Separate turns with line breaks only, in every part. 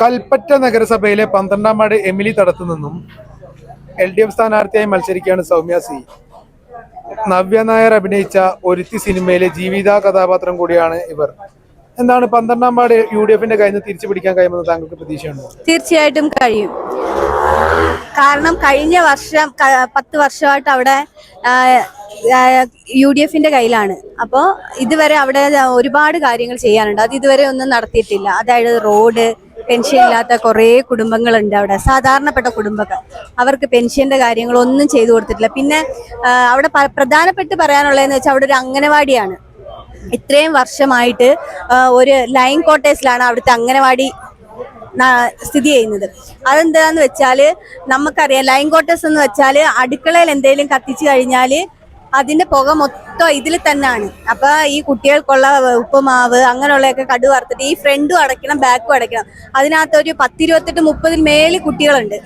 കൽപ്പറ്റ നഗരസഭയിലെ പന്ത്രണ്ടാം ward Emily തടത്തു നിന്നും എൽ ഡി എഫ് സ്ഥാനാർത്ഥിയായി മത്സരിക്കുകയാണ് സൗമ്യ സി. നവ്യ നായർ അഭിനയിച്ച ഒരുത്തി സിനിമയിലെ ജീവിത കഥാപാത്രം കൂടിയാണ് ഇവർ. എന്താണ് പന്ത്രണ്ടാം വാർഡ് യു ഡി എഫിന്റെ കയ്യിൽ നിന്ന് തിരിച്ചു പിടിക്കാൻ കഴിയുമെന്ന് താങ്കൾക്ക് പ്രതീക്ഷയുണ്ടോ?
തീർച്ചയായിട്ടും കഴിയും. കാരണം കഴിഞ്ഞ വർഷം പത്ത് വർഷമായിട്ട് അവിടെ യു ഡി എഫിന്റെ കയ്യിലാണ്. അപ്പോൾ ഇതുവരെ അവിടെ ഒരുപാട് കാര്യങ്ങൾ ചെയ്യാനുണ്ട്. അത് ഇതുവരെ ഒന്നും നടത്തിയിട്ടില്ല. അതായത് റോഡ് പെൻഷൻ ഇല്ലാത്ത കുറേ കുടുംബങ്ങളുണ്ട് അവിടെ. സാധാരണപ്പെട്ട കുടുംബങ്ങൾ. അവർക്ക് പെൻഷന്റെ കാര്യങ്ങളൊന്നും ചെയ്തു കൊടുത്തിട്ടില്ല. പിന്നെ അവിടെ പ്രധാനപ്പെട്ട് പറയാനുള്ളതെന്ന് വെച്ചാൽ അവിടെ ഒരു അംഗനവാടിയാണ്. ഇത്രയും വർഷമായിട്ട് ഒരു ലൈൻ കോട്ടേഴ്സിലാണ് അവിടുത്തെ അംഗനവാടി സ്ഥിതി ചെയ്യുന്നത്. അതെന്താന്ന് വെച്ചാൽ നമുക്കറിയാം ലൈൻ കോട്ടേഴ്സ് എന്ന് വെച്ചാൽ അടുക്കളയിൽ എന്തെങ്കിലും കത്തിച്ചു കഴിഞ്ഞാൽ അതിന്റെ പുക മൊത്തം ഇതിൽ തന്നെയാണ്. അപ്പൊ ഈ കുട്ടികൾക്കുള്ള ഉപ്പുമാവ് അങ്ങനെയുള്ളതൊക്കെ കടു വറുത്തിട്ട് ഈ ഫ്രണ്ടും അടയ്ക്കണം ബാക്കും അടയ്ക്കണം. അതിനകത്ത് ഒരു പത്തിരുപത്തെട്ട് മുപ്പതിൽ മേൽ കുട്ടികളുണ്ട്.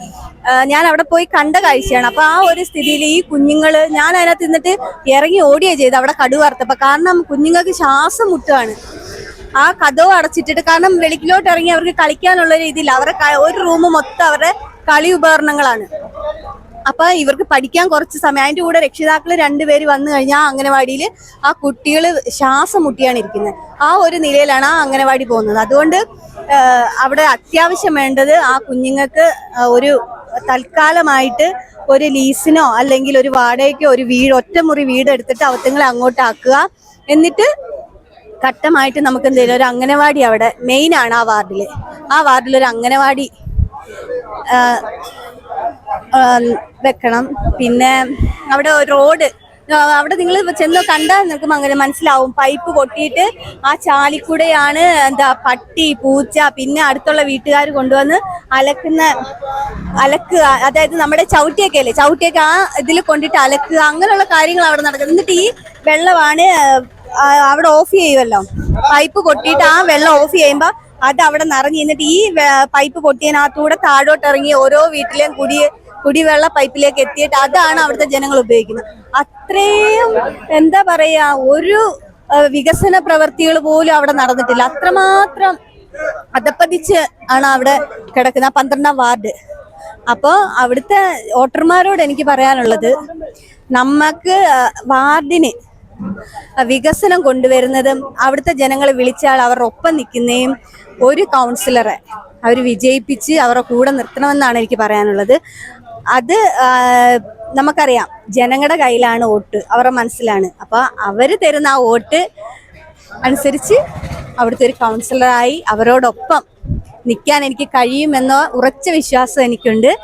ഞാൻ അവിടെ പോയി കണ്ട കാഴ്ചയാണ്. അപ്പൊ ആ ഒരു സ്ഥിതിയിൽ ഈ കുഞ്ഞുങ്ങൾ ഞാൻ അതിനകത്ത് നിന്നിട്ട് ഇറങ്ങി ഓടിയേ ചെയ്ത് അവിടെ കടു വറുത്തപ്പോ. കാരണം കുഞ്ഞുങ്ങൾക്ക് ശ്വാസം മുട്ടുകയാണ് ആ കഥവും അടച്ചിട്ടിട്ട് കാരണം വെളിക്കിലോട്ട് ഇറങ്ങി അവർക്ക് കളിക്കാനുള്ള രീതിയിൽ അവരുടെ ഒരു റൂം മൊത്തം അവരുടെ കളി ഉപകരണങ്ങളാണ്. അപ്പൊ ഇവർക്ക് പഠിക്കാൻ കുറച്ച് സമയം അതിന്റെ കൂടെ രക്ഷിതാക്കൾ രണ്ടുപേര് വന്നു കഴിഞ്ഞാൽ അംഗനവാടിയിൽ ആ കുട്ടികൾ ശ്വാസം മുട്ടിയാണ് ഇരിക്കുന്നത്. ആ ഒരു നിലയിലാണ് ആ അംഗനവാടി പോകുന്നത്. അതുകൊണ്ട് അവിടെ അത്യാവശ്യം വേണ്ടത് ആ കുഞ്ഞുങ്ങൾക്ക് ഒരു തൽക്കാലമായിട്ട് ഒരു ലീസിനോ അല്ലെങ്കിൽ ഒരു വാടകയ്ക്കോ ഒരു വീട് ഒറ്റമുറി വീട് എടുത്തിട്ട് അവത്തുങ്ങളെ അങ്ങോട്ട് ആക്കുക എന്നിട്ട് ഘട്ടമായിട്ട് നമുക്ക് എന്തെങ്കിലും ഒരു അംഗനവാടി അവിടെ മെയിൻ ആണ് ആ വാർഡിൽ ആ വാർഡിൽ ഒരു അംഗനവാടി വെക്കണം. പിന്നെ അവിടെ റോഡ്. അവിടെ നിങ്ങൾ ചെന്ന് കണ്ടാൽ നിങ്ങൾക്ക് അങ്ങനെ മനസ്സിലാവും. പൈപ്പ് പൊട്ടിയിട്ട് ആ ചാലിക്കൂടെയാണ് എന്താ പട്ടി പൂച്ച പിന്നെ അടുത്തുള്ള വീട്ടുകാർ കൊണ്ടുവന്ന് അലക്കുന്ന അലക്കുക. അതായത് നമ്മുടെ ചവിട്ടിയൊക്കെ അല്ലേ? ചവിട്ടിയൊക്കെ ആ ഇതിൽ കൊണ്ടിട്ട് അലക്കുക. അങ്ങനെയുള്ള കാര്യങ്ങൾ അവിടെ നടക്കുന്നത്. എന്നിട്ട് ഈ വെള്ളമാണ് അവിടെ ഓഫ് ചെയ്യുമല്ലോ പൈപ്പ് പൊട്ടിയിട്ട് ആ വെള്ളം ഓഫ് ചെയ്യുമ്പോൾ അത് അവിടെ നിറഞ്ഞു എന്നിട്ട് ഈ പൈപ്പ് പൊട്ടിയതിനകത്തൂടെ താഴോട്ട് ഇറങ്ങി ഓരോ വീട്ടിലെയും കുടി കുടിവെള്ള പൈപ്പിലേക്ക് എത്തിയിട്ട് അതാണ് അവിടുത്തെ ജനങ്ങൾ ഉപയോഗിക്കുന്നത്. അത്രയും എന്താ പറയാ ഒരു വികസന പ്രവർത്തികൾ പോലും അവിടെ നടന്നിട്ടില്ല. അത്രമാത്രം അതപ്പതിച്ച് ആണ് അവിടെ കിടക്കുന്ന പന്ത്രണ്ടാം വാർഡ്. അപ്പോൾ അവിടുത്തെ വോട്ടർമാരോട് എനിക്ക് പറയാനുള്ളത് നമുക്ക് വാർഡിന് വികസനം കൊണ്ടുവരുന്നതും അവിടുത്തെ ജനങ്ങളെ വിളിച്ചാൽ അവരുടെ ഒപ്പം നിൽക്കുന്നതും ഒരു കൗൺസിലറെ അവർ വിജയിപ്പിച്ച് അവരുടെ കൂടെ നിർത്തണമെന്നാണ് എനിക്ക് പറയാനുള്ളത്. അത് നമുക്കറിയാം. ജനങ്ങളുടെ കയ്യിലാണ് വോട്ട് അവരുടെ മനസ്സിലാണ്. അപ്പോൾ അവർ തരുന്ന ആ വോട്ട് അനുസരിച്ച് അവിടുത്തെ ഒരു കൗൺസിലറായി അവരോടൊപ്പം നിൽക്കാൻ എനിക്ക് കഴിയുമെന്ന ഉറച്ച വിശ്വാസം എനിക്കുണ്ട്.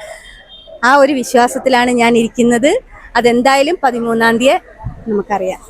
ആ ഒരു വിശ്വാസത്തിലാണ് ഞാൻ ഇരിക്കുന്നത്. അതെന്തായാലും പതിമൂന്നാം തീയതി നമുക്കറിയാം.